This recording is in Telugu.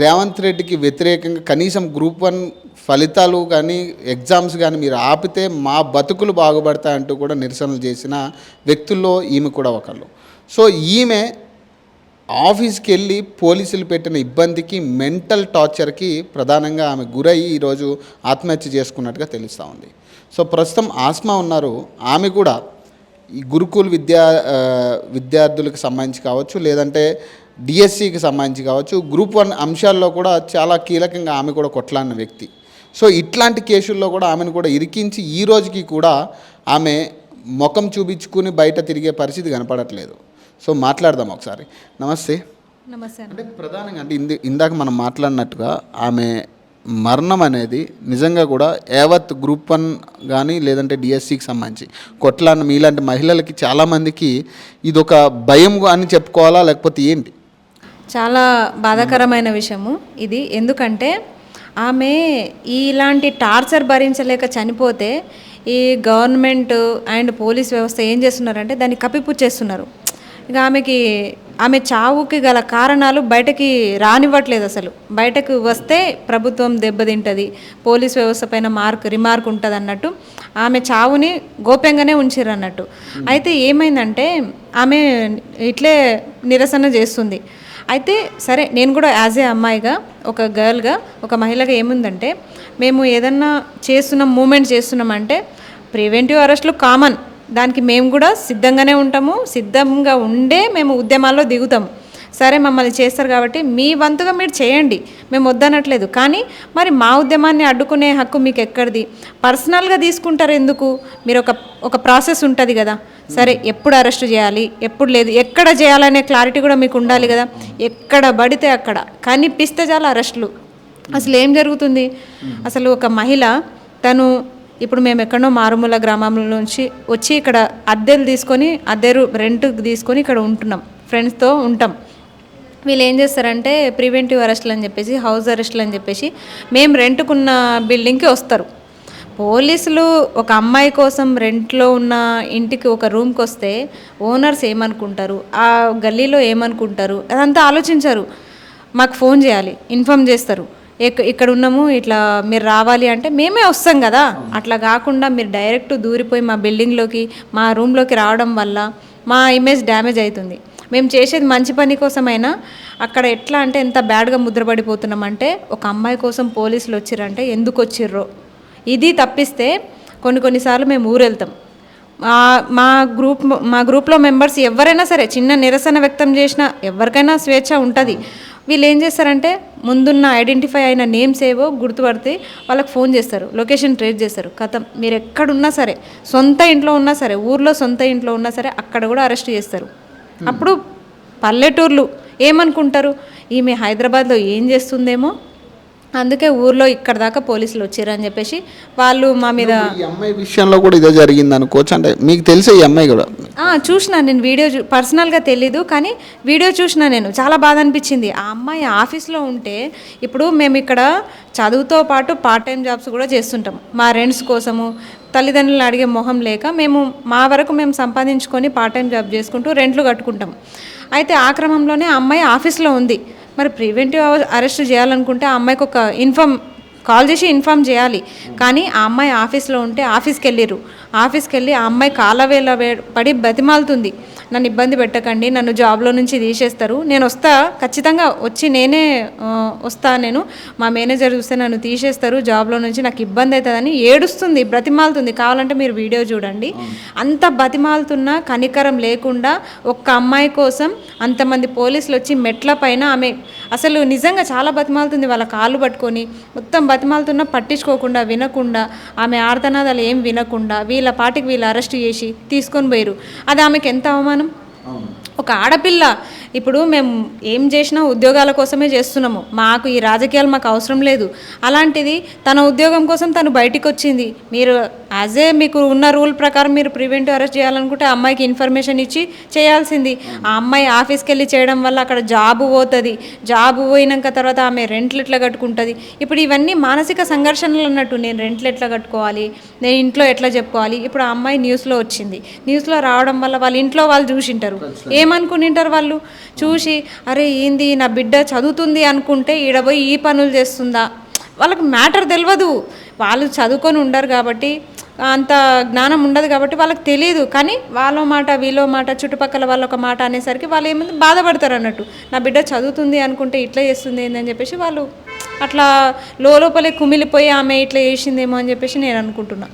రేవంత్ రెడ్డికి వ్యతిరేకంగా కనీసం గ్రూప్ వన్ ఫలితాలు కానీ ఎగ్జామ్స్ కానీ మీరు ఆపితే మా బతుకులు బాగుపడతాయంటూ కూడా నిరసనలు చేసిన వ్యక్తుల్లో ఈమె కూడా ఒకళ్ళు. సో ఈమె ఆఫీస్కి వెళ్ళి పోలీసులు పెట్టిన ఇబ్బందికి మెంటల్ టార్చర్కి ప్రధానంగా ఆమె గురై ఈరోజు ఆత్మహత్య చేసుకున్నట్టుగా తెలుస్తూ ఉంది. సో ప్రస్తుతం ఆస్మా ఉన్నారు. ఆమె కూడా ఈ గురుకుల్ విద్యా విద్యార్థులకు సంబంధించి కావచ్చు లేదంటే డిఎస్సికి సంబంధించి కావచ్చు గ్రూప్ వన్ అంశాల్లో కూడా చాలా కీలకంగా ఆమె కూడా కొట్లాడిన వ్యక్తి. సో ఇట్లాంటి కేసుల్లో కూడా ఆమెను కూడా ఇరికించి ఈ రోజుకి కూడా ఆమె ముఖం చూపించుకుని బయట తిరిగే పరిస్థితి కనపడట్లేదు. సో మాట్లాడదాం ఒకసారి. నమస్తే. నమస్తే అంటే ప్రధానంగా అంటే ఇంది ఇందాక మనం మాట్లాడినట్టుగా ఆమె మరణం అనేది నిజంగా కూడా యావత్ గ్రూప్ వన్ కానీ లేదంటే డిఎస్సికి సంబంధించి కొట్లాన్న మీలాంటి మహిళలకి చాలామందికి ఇది ఒక భయం అని చెప్పుకోవాలా లేకపోతే ఏంటి? చాలా బాధాకరమైన విషయము ఇది. ఎందుకంటే ఆమె ఇలాంటి టార్చర్ భరించలేక చనిపోతే ఈ గవర్నమెంట్ అండ్ పోలీస్ వ్యవస్థ ఏం చేస్తున్నారంటే దాన్ని కప్పిపుచ్చేస్తున్నారు. ఇక ఆమెకి ఆమె చావుకి గల కారణాలు బయటకి రానివ్వట్లేదు అసలు. బయటకు వస్తే ప్రభుత్వం దెబ్బతింటుంది పోలీస్ వ్యవస్థ పైన మార్క్ రిమార్క్ ఉంటుంది అన్నట్టు ఆమె చావుని గోప్యంగానే ఉంచారు అన్నట్టు అయితే ఏమైందంటే ఆమె ఇట్లే నిరసన చేస్తుంది. అయితే సరే నేను కూడా యాజ్ ఏ అమ్మాయిగా ఒక గర్ల్గా ఒక మహిళగా ఏముందంటే మేము ఏదన్నా చేస్తున్నాం మూమెంట్ చేస్తున్నామంటే ప్రివెంటివ్ అరెస్ట్లు కామన్. దానికి మేము కూడా సిద్ధంగానే ఉంటాము. సిద్ధంగా ఉండే మేము ఉద్యమాల్లో దిగుతాము సరే మమ్మల్ని చేస్తారు కాబట్టి మీ వంతుగా మీరు చేయండి. మేము వద్దనట్లేదు. కానీ మరి మా ఉద్యమాన్ని అడ్డుకునే హక్కు మీకు ఎక్కడిది? పర్సనల్గా తీసుకుంటారు ఎందుకు? మీరు ఒక ఒక ప్రాసెస్ ఉంటుంది కదా. సరే ఎప్పుడు అరెస్ట్ చేయాలి? ఎప్పుడు లేదు? ఎక్కడ చేయాలనే క్లారిటీ కూడా మీకు ఉండాలి కదా. ఎక్కడ పడితే అక్కడ. కనిపిస్తే చాలా అరెస్టులు. అసలు ఏం జరుగుతుంది? అసలు ఒక మహిళ తను ఇప్పుడు మేము ఎక్కడో మారుమూల గ్రామంలో నుంచి వచ్చి ఇక్కడ అద్దెలు తీసుకొని అద్దెరు రెంట్కి తీసుకొని ఇక్కడ ఉంటున్నాం. ఫ్రెండ్స్తో ఉంటాం. వీళ్ళు ఏం చేస్తారంటే ప్రివెంటివ్ అరెస్ట్లు అని చెప్పేసి హౌస్ అరెస్ట్లు అని చెప్పేసి మేము రెంట్కున్న బిల్డింగ్కి వస్తారు. పోలీసులు ఒక అమ్మాయి కోసం రెంట్లో ఉన్న ఇంటికి ఒక రూమ్కి వస్తే ఓనర్స్ ఏమనుకుంటారు? ఆ గల్లీలో ఏమనుకుంటారు? అదంతా ఆలోచించారు. మాకు ఫోన్ చేయాలి ఇన్ఫామ్ చేస్తారు. ఇక్కడ ఉన్నాము ఇట్లా మీరు రావాలి అంటే మేమే వస్తాం కదా. అట్లా కాకుండా మీరు డైరెక్ట్ దూరిపోయి మా బిల్డింగ్లోకి మా రూమ్లోకి రావడం వల్ల మా ఇమేజ్ డ్యామేజ్ అవుతుంది మేము చేసేది మంచి పని కోసమైనా అక్కడ ఎట్లా అంటే ఎంత బ్యాడ్గా ముద్రపడిపోతున్నామంటే ఒక అమ్మాయి కోసం పోలీసులు వచ్చిరంటే ఎందుకు వచ్చిర్రో. ఇది తప్పిస్తే కొన్ని కొన్నిసార్లు మేము ఊరెళ్తాం. మా మా గ్రూప్ మా గ్రూప్లో మెంబర్స్ ఎవరైనా సరే చిన్న నిరసన వ్యక్తం చేసినా ఎవరికైనా స్వేచ్ఛ ఉంటుంది. వీళ్ళు ఏం చేస్తారంటే ముందున్న ఐడెంటిఫై అయిన నేమ్స్ ఏవో గుర్తుపడితే వాళ్ళకి ఫోన్ చేస్తారు లొకేషన్ ట్రేస్ చేస్తారు. కథం మీరు ఎక్కడున్నా సరే సొంత ఇంట్లో ఉన్నా సరే ఊర్లో సొంత ఇంట్లో ఉన్నా సరే అక్కడ కూడా అరెస్ట్ చేస్తారు. అప్పుడు పల్లెటూర్లు ఏమనుకుంటారు? ఈమె హైదరాబాద్లో ఏం చేస్తుందేమో? అందుకే ఊర్లో ఇక్కడ దాకా పోలీసులు వచ్చారని చెప్పేసి వాళ్ళు మా మీద ఈ అమ్మాయి విషయంలో కూడా ఇదే జరిగింది అనుకోవచ్చు అంటే మీకు తెలిసే ఈ అమ్మాయి కూడా. చూసిన నేను వీడియో చూ పర్సనల్గా తెలీదు కానీ వీడియో చూసిన నేను. చాలా బాధ అనిపించింది. ఆ అమ్మాయి ఆఫీస్లో ఉంటే ఇప్పుడు మేము ఇక్కడ చదువుతో పాటు పార్ట్ టైం జాబ్స్ కూడా చేస్తుంటాం. మా రెంట్స్ కోసము తల్లిదండ్రులను అడిగే మొహం లేక మేము మా వరకు మేము సంపాదించుకొని పార్ట్ టైం జాబ్ చేసుకుంటూ రెంట్లు కట్టుకుంటాం. అయితే ఆ క్రమంలోనే అమ్మాయి ఆఫీస్లో ఉంది. మరి ప్రివెంటివ్ అరెస్ట్ చేయాలనుకుంటే ఆ అమ్మాయికి ఒక ఇన్ఫామ్ కాల్ చేసి ఇన్ఫామ్ చేయాలి. కానీ ఆ అమ్మాయి ఆఫీస్లో ఉంటే ఆఫీస్కి వెళ్ళిర్రు ఆఫీస్కి వెళ్ళి ఆ అమ్మాయి కాలవేళ వే- పడి బతిమాలుతుంది. నన్ను ఇబ్బంది పెట్టకండి నన్ను జాబ్లో నుంచి తీసేస్తారు. నేను వస్తా ఖచ్చితంగా వచ్చి నేనే వస్తా నేను. మా మేనేజర్ చూస్తే నన్ను తీసేస్తారు జాబ్లో నుంచి నాకు ఇబ్బంది అవుతుందని ఏడుస్తుంది బ్రతిమాలుతుంది. కావాలంటే మీరు వీడియో చూడండి. అంత బతిమాలుతున్నా కనికరం లేకుండా ఒక్క అమ్మాయి కోసం అంతమంది పోలీసులు వచ్చి మెట్ల పైన ఆమె అసలు నిజంగా చాలా బతిమాలుతుంది. వాళ్ళ కాళ్ళు పట్టుకొని మొత్తం బతిమాలుతున్నా పట్టించుకోకుండా వినకుండా ఆమె ఆర్తనాదాలు ఏం వినకుండా వీళ్ళ పాటికి వీళ్ళు అరెస్ట్ చేసి తీసుకొని పోయారు అది ఆమెకి ఎంత అవమానం? ఒక ఆడపిల్ల. ఇప్పుడు మేము ఏం చేసినా ఉద్యోగాల కోసమే చేస్తున్నాము. మాకు ఈ రాజకీయాలు మాకు అవసరం లేదు. అలాంటిది తన ఉద్యోగం కోసం తను బయటికి వచ్చింది మీరు యాజ్ ఏ మీకు ఉన్న రూల్ ప్రకారం మీరు ప్రివెంట్ అరెస్ట్ చేయాలనుకుంటే ఆ అమ్మాయికి ఇన్ఫర్మేషన్ ఇచ్చి చేయాల్సింది. ఆ అమ్మాయి ఆఫీస్కి వెళ్ళి చేయడం వల్ల అక్కడ జాబ్ పోతుంది. జాబ్ పోయినాక తర్వాత ఆమె రెంట్లు ఎట్లా కట్టుకుంటుంది? ఇప్పుడు ఇవన్నీ మానసిక సంఘర్షణలు అన్నట్టు నేను రెంట్లు ఎట్లా కట్టుకోవాలి? నేను ఇంట్లో ఎట్లా చెప్పుకోవాలి? ఇప్పుడు ఆ అమ్మాయి న్యూస్లో వచ్చింది. న్యూస్లో రావడం వల్ల వాళ్ళ ఇంట్లో వాళ్ళు చూసింటారు. ఏమనుకునింటారు వాళ్ళు? చూసి అరే ఏంది? నా బిడ్డ చదువుతుంది అనుకుంటే ఈడ పోయి ఈ పనులు చేస్తుందా? వాళ్ళకి మ్యాటర్ తెలియదు వాళ్ళు చదువుకొని ఉండరు కాబట్టి అంత జ్ఞానం ఉండదు కాబట్టి వాళ్ళకి తెలియదు కానీ వాళ్ళ మాట వీళ్ళ మాట చుట్టుపక్కల వాళ్ళ ఒక మాట అనేసరికి వాళ్ళు ఏమైంది బాధపడతారు అన్నట్టు. నా బిడ్డ చదువుతుంది అనుకుంటే ఇట్లా చేస్తుంది ఏందని చెప్పేసి వాళ్ళు అట్లా లోపలే కుమిలిపోయి ఆమె ఇట్లా చేసిందేమో అని చెప్పేసి నేను అనుకుంటున్నా.